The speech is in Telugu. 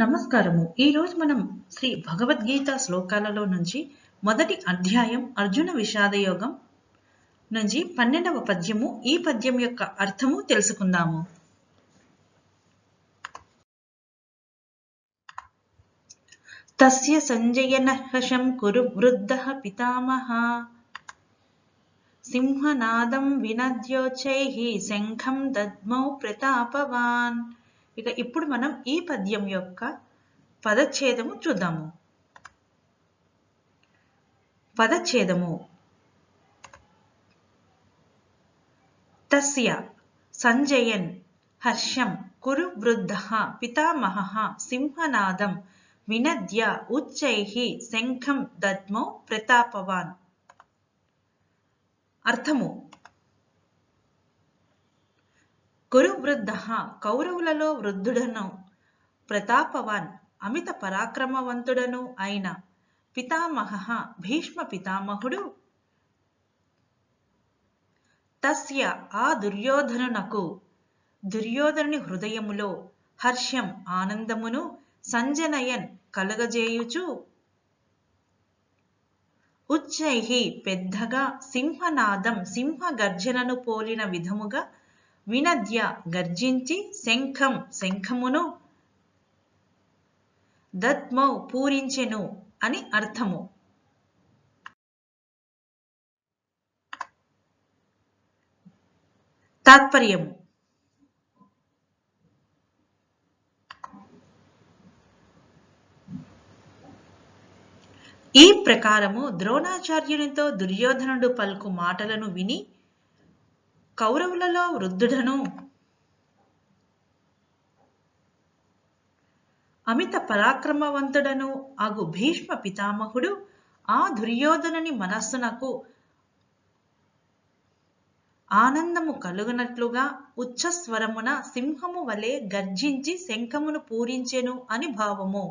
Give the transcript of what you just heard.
నమస్కారము. ఈరోజు మనం శ్రీ భగవద్గీత శ్లోకాలలో నుంచి మొదటి అధ్యాయం అర్జున విషాద యోగం నుంచి పన్నెండవ పద్యము ఈ పద్యం యొక్క అర్థము తెలుసుకుందాము. తస్య సంజయన హర్షం కురు వృద్ధ పితామహ. సింహనాదం వినద్యోచై శంఖం దద్మౌ ప్రతాపవాన్. ఇక ఇప్పుడు మనం ఈ పద్యం యొక్క పదచ్ఛేదము చూద్దాము. పదచ్ఛేదము. తస్య సంజయన్ హర్షం కురు వృద్ధ పితామహ సింహనాదం వినద్య ఉచ్చై శంఖం దద్మౌ ప్రతాపవాన్. అర్థము. కురు వృద్ధ కౌరవులలో వృద్ధుడను ప్రతాపవాన్ అమిత పరాక్రమవంతుడను అయిన పితామహ భీష్మ పితామహుడు. తస్య ఆ దుర్యోధనునకు దుర్యోధనుని హృదయములో హర్షం ఆనందమును సంజనయన్ కలగజేయుచు. ఉచ్చై పెద్దగా సింహనాదం సింహ గర్జనను పోలిన విధముగా వినద్య గర్జించి శంఖం శంఖమును దత్మౌ పూరించెను అని అర్థము. తాత్పర్యము. ఈ ప్రకారము ద్రోణాచార్యునితో దుర్యోధనుడు పలుకు మాటలను విని కౌరవులలో వృద్ధుడను. అమిత పరాక్రమవంతుడను అగు భీష్మ పితామహుడు ఆ దుర్యోధనుని మనస్సునకు ఆనందము కలుగునట్లుగా ఉచ్చస్వరమున సింహము వలె గర్జించి శంఖమును పూరించెను అని భావము.